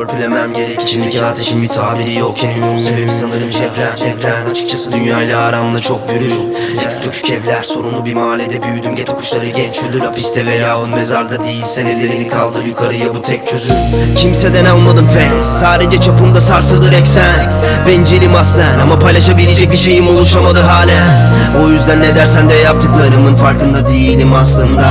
Törpülemem gerek içimdeki ateşin bir tabiri yok henüz. Sebebi sanırım çevrem evren Açıkçası dünyayla aramda çok bürüş Tek dökük evler sorunu bir mahallede büyüdüm. Geto kuşları genç ölür hapiste veya on mezarda değil. Senelerini kaldır yukarıya bu tek çözüm. Kimseden almadım fe Sadece çapımda sarsılır eksen. Bencilim aslen ama paylaşabilecek bir şeyim oluşamadı halen. O yüzden ne dersen de yaptıklarımın farkında değilim aslında.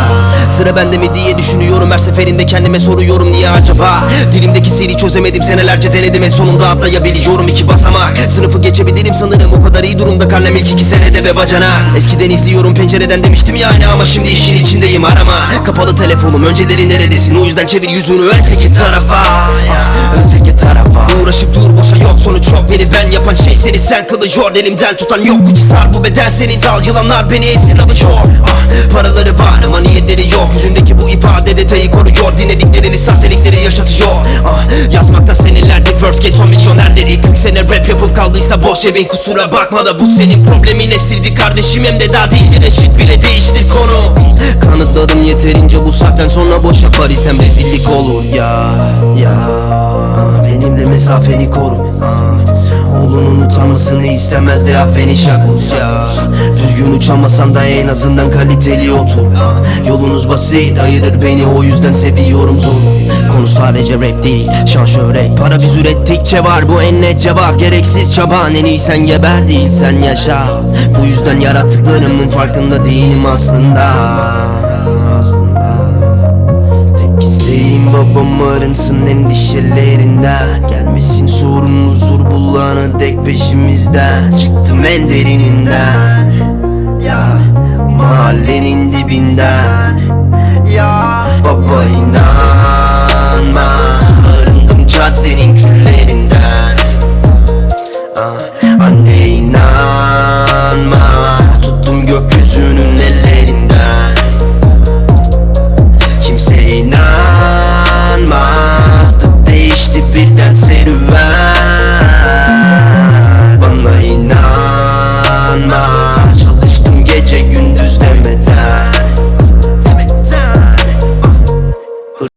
Sıra bende mi diye düşünüyorum. Her seferinde kendime soruyorum niye acaba? Dilimdeki seri çözemedim senelerce denedim en sonunda atlayabiliyorum. İki basamak. Sınıfı geçebilirim sanırım o kadar iyi durumda karnem ilk iki senede be bacana Eskiden izliyorum pencereden demiştim yani ama şimdi işin içindeyim arama. Kapalı telefonum önceleri neredesin? O yüzden çevir yüzünü öteki tarafa. Öteki tarafa. Uğraşıp dur boşa yok sonuç yok. Beni ben yapan şey seni sen kılıyor. Elimden tutan yok gücü sar bu beden seni sal Yılanlar beni esir alıyor. Ah, Paraları var ama niyetleri yok kaldıysa boş evin kusura bakma da Bu senin problemin estirdi kardeşim. Hem de daha değildir eşit bile değiştir konu. Kanıtladım yeterince bu saatten sonra boş yapar isem rezillik olur. Ya Ya benimle mesafeni koru. Oğlunun utanmasını istemez de affeni şakuz ya Düzgün uçamasan da en azından kaliteli otur. Yolunuz basit ayırır beni o yüzden seviyorum zor Konu sadece rap değil şan şöhret Para biz ürettikçe var bu en net cevap. Gereksiz çaban en iyi sen geber değil sen yaşa. Bu yüzden yarattıklarımın farkında değilim aslında. Aslında. Tek isteğim babam arınsın endişelerinden. Gelmesin sorun huzur bulana dek peşimizden. Çıktım en derininden Ya mahallenin dibinden Takdirin